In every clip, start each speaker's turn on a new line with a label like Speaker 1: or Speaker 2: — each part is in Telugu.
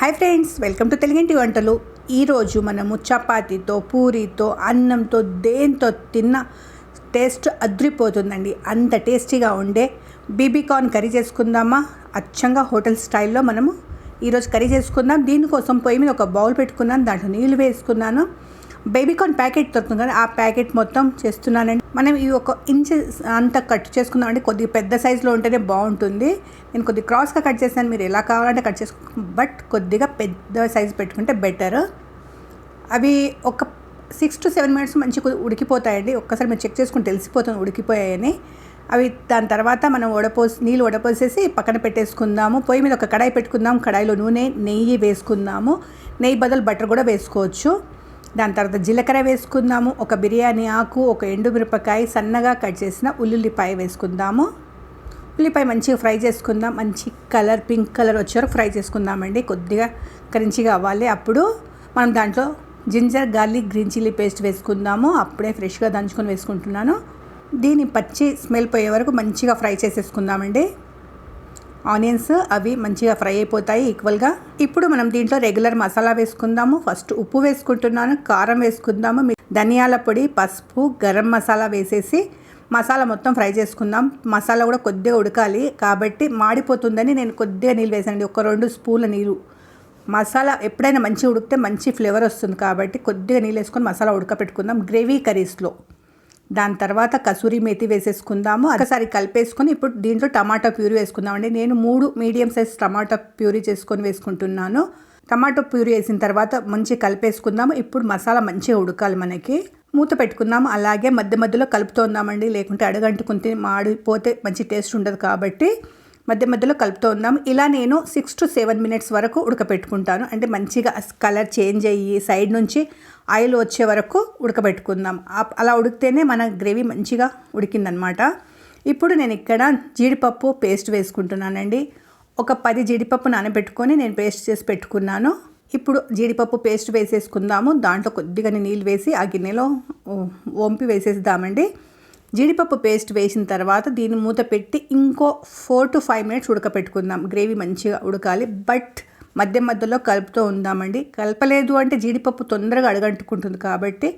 Speaker 1: హాయ్ ఫ్రెండ్స్ వెల్కమ్ టు తెలుగింటి వంటలు. ఈరోజు మనము చపాతీతో పూరీతో అన్నంతో దేంతో తిన్న టేస్ట్ అద్రిపోతుందండి. అంత టేస్టీగా ఉండే బీబీకార్న్ కర్రీ చేసుకుందామా? అచ్చంగా హోటల్ స్టైల్లో మనము ఈరోజు కర్రీ చేసుకుందాం. దీనికోసం పొయ్యి మీద ఒక బౌల్ పెట్టుకున్నాను దాంట్లో నీళ్ళు వేసుకున్నాను. బేబీకార్న్ ప్యాకెట్ దొరుకుతుంది కదా ఆ ప్యాకెట్ మొత్తం చేస్తున్నానండి. మనం ఈ ఒక ఇంచ్ అంత కట్ చేసుకుందాం అంటే కొద్దిగా పెద్ద సైజులో ఉంటేనే బాగుంటుంది. నేను కొద్దిగా క్రాస్గా కట్ చేస్తాను మీరు ఎలా కావాలంటే కట్ చేసుకో బట్ కొద్దిగా పెద్ద సైజు పెట్టుకుంటే బెటర్. అవి ఒక సిక్స్ టు సెవెన్ మినిట్స్ మంచిగా ఉడికిపోతాయండి. ఒక్కసారి మీరు చెక్ చేసుకుని తెలిసిపోతుంది ఉడికిపోయాయని. అవి దాని తర్వాత మనం వడపోసి నీళ్ళు వడపోసేసి పక్కన పెట్టేసుకుందాము. పొయ్యి మీద ఒక కడాయి పెట్టుకుందాం కడాయిలో నూనె నెయ్యి వేసుకుందాము. నెయ్యి బదులు బటర్ కూడా వేసుకోవచ్చు. దాని తర్వాత జీలకర్ర వేసుకుందాము ఒక బిర్యానీ ఆకు ఒక ఎండుమిరపకాయ సన్నగా కట్ చేసిన ఉల్లిపాయ వేసుకుందాము. ఉల్లిపాయ మంచిగా ఫ్రై చేసుకుందాం. మంచి కలర్ పింక్ కలర్ వచ్చారు ఫ్రై చేసుకుందామండి. కొద్దిగా కరించిగా అవ్వాలి. అప్పుడు మనం దాంట్లో ginger garlic green chilli paste వేసుకుందాము. అప్పుడే ఫ్రెష్గా దంచుకొని వేసుకుంటున్నాను. దీని పచ్చి స్మెల్ పోయే వరకు మంచిగా ఫ్రై చేసేసుకుందామండి. ఆనియన్స్ అవి మంచిగా ఫ్రై అయిపోతాయి ఈక్వల్గా ఇప్పుడు మనం దీంట్లో రెగ్యులర్ మసాలా వేసుకుందాము. ఫస్ట్ ఉప్పు వేసుకుంటున్నాను కారం వేసుకుందాము. ధనియాల పొడి పసుపు గరం మసాలా వేసేసి మసాలా మొత్తం ఫ్రై చేసుకుందాం. మసాలా కూడా కొద్దిగా ఉడకాలి కాబట్టి మాడిపోతుందని నేను కొద్దిగా నీళ్ళు వేసానండి. ఒక రెండు స్పూన్ల నీరు. మసాలా ఎప్పుడైనా మంచిగా ఉడికితే మంచి ఫ్లేవర్ వస్తుంది కాబట్టి కొద్దిగా నీళ్ళు వేసుకొని మసాలా ఉడకపెట్టుకుందాం. గ్రేవీ కర్రీస్లో దాని తర్వాత కసూరి మేతి వేసేసుకుందాము. ఒకసారి కలిపేసుకొని ఇప్పుడు దీంట్లో టమాటా ప్యూరీ వేసుకుందామండి. నేను మూడు మీడియం సైజ్ టమాటా ప్యూరీ చేసుకొని వేసుకుంటున్నాను. టమాటో ప్యూరీ వేసిన తర్వాత మంచి కలిపేసుకుందాము. ఇప్పుడు మసాలా మంచిగా ఉడకాలి మనకి. మూత పెట్టుకుందాము. అలాగే మధ్య మధ్యలో కలుపుతూ లేకుంటే అడగంటుకుంటే మాడిపోతే మంచి టేస్ట్ ఉండదు కాబట్టి మధ్య మధ్యలో కలుపుతూ ఉందాం ఇలా నేను సిక్స్ టు సెవెన్ మినిట్స్ వరకు ఉడకపెట్టుకుంటాను అంటే మంచిగా కలర్ చేంజ్ అయ్యి సైడ్ నుంచి ఆయిల్ వచ్చే వరకు ఉడకబెట్టుకుందాం అలా ఉడికితేనే మన గ్రేవీ మంచిగా ఉడికిందనమాట ఇప్పుడు నేను ఇక్కడ జీడిపప్పు పేస్ట్ వేసుకుంటున్నానండి ఒక పది జీడిపప్పు నానబెట్టుకొని నేను పేస్ట్ చేసి పెట్టుకున్నాను ఇప్పుడు జీడిపప్పు పేస్ట్ వేసేసుకుందాము దాంట్లో కొద్దిగా నీళ్ళు వేసి ఆ గిన్నెలో వంపి వేసేద్దామండి జీడిపప్పు పేస్ట్ వేసిన తర్వాత దీన్ని మూత పెట్టి ఇంకో ఫోర్ టు ఫైవ్ మినిట్స్ ఉడకపెట్టుకుందాం. గ్రేవీ మంచిగా ఉడకాలి. బట్ మధ్య మధ్యలో కలుపుతూ ఉందామండి. కలపలేదు అంటే జీడిపప్పు తొందరగా అడగంటుకుంటుంది కాబట్టి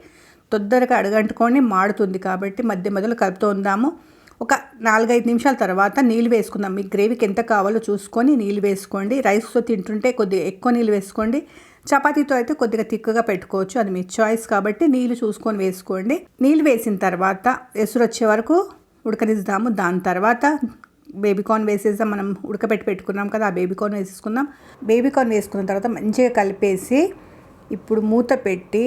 Speaker 1: తొందరగా అడగంటుకొని మాడుతుంది కాబట్టి మధ్య మధ్యలో కలుపుతూ ఉందాము. ఒక నాలుగైదు నిమిషాల తర్వాత నీళ్ళు వేసుకుందాం. మీ గ్రేవీకి ఎంత కావాలో చూసుకొని నీళ్ళు వేసుకోండి. రైస్తో తింటుంటే కొద్దిగా ఎక్కువ నీళ్ళు వేసుకోండి. చపాతీతో అయితే కొద్దిగా తిక్కగా పెట్టుకోవచ్చు. అది మీ చాయిస్ కాబట్టి నీళ్ళు చూసుకొని వేసుకోండి. నీళ్ళు వేసిన తర్వాత ఎసురు వచ్చే వరకు ఉడకనిద్దాము. దాని తర్వాత బేబీకార్న్ వేసేద్దాం. మనం ఉడకబెట్టి పెట్టుకున్నాం కదా ఆ బేబీకార్న్ వేసేసుకుందాం. బేబీకార్న్ వేసుకున్న తర్వాత మంచిగా కలిపేసి ఇప్పుడు మూత పెట్టి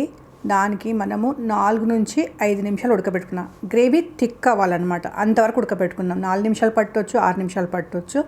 Speaker 1: దానికి మనము నాలుగు నుంచి ఐదు నిమిషాలు ఉడకబెట్టుకున్నాం గ్రేవీ థిక్ అవ్వాలన్నమాట. అంతవరకు ఉడకబెట్టుకుందాం. నాలుగు నిమిషాలు పట్టవచ్చు ఆరు నిమిషాలు పట్టవచ్చు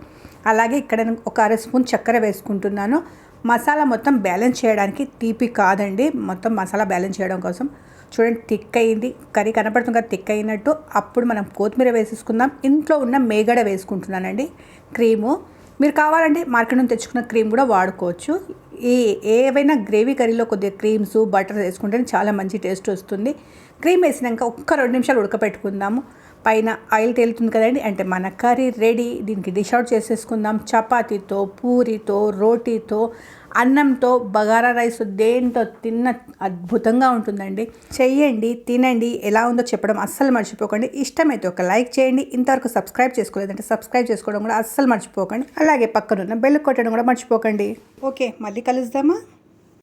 Speaker 1: అలాగే ఇక్కడ ఒక అర స్పూన్ చక్కెర వేసుకుంటున్నాను. మసాలా మొత్తం బ్యాలెన్స్ చేయడానికి తీపి కాదండి. మొత్తం మసాలా బ్యాలెన్స్ చేయడం కోసం. చూడండి థిక్ అయింది కర్రీ కనపడుతుంది కదా థిక్ అయినట్టు అప్పుడు మనం కొత్తిమీర వేసేసుకుందాం. ఇంట్లో ఉన్న మేగడ వేసుకుంటున్నానండి. క్రీము. మీరు కావాలంటే మార్కెట్ నుంచి తెచ్చుకున్న క్రీమ్ కూడా వాడుకోవచ్చు. ఈ ఏవైనా గ్రేవీ కర్రీలో కొద్దిగా క్రీమ్స్ బటర్ వేసుకుంటే చాలా మంచి టేస్ట్ వస్తుంది. క్రీమ్ వేసినాక ఒక్క రెండు నిమిషాలు ఉడకపెట్టుకుందాము. పైన ఆయిల్ తేలుతుంది కదండి. అంటే మన కర్రీ రెడీ. దీనికి డిష్ అవుట్ చేసేసుకుందాం. చపాతీతో పూరితో రోటీతో అన్నంతో బగారా రైస్ దేంతో తిన్న అద్భుతంగా ఉంటుందండి. చెయ్యండి తినండి. ఎలా ఉందో చెప్పడం అస్సలు మర్చిపోకండి. ఇష్టమైతే ఒక లైక్ చేయండి. ఇంతవరకు సబ్స్క్రైబ్ చేసుకోలేదంటే సబ్స్క్రైబ్ చేసుకోవడం కూడా అస్సలు మర్చిపోకండి. అలాగే పక్కనున్న బెల్ కొట్టడం కూడా మర్చిపోకండి. ఓకే మళ్ళీ కలుద్దామా?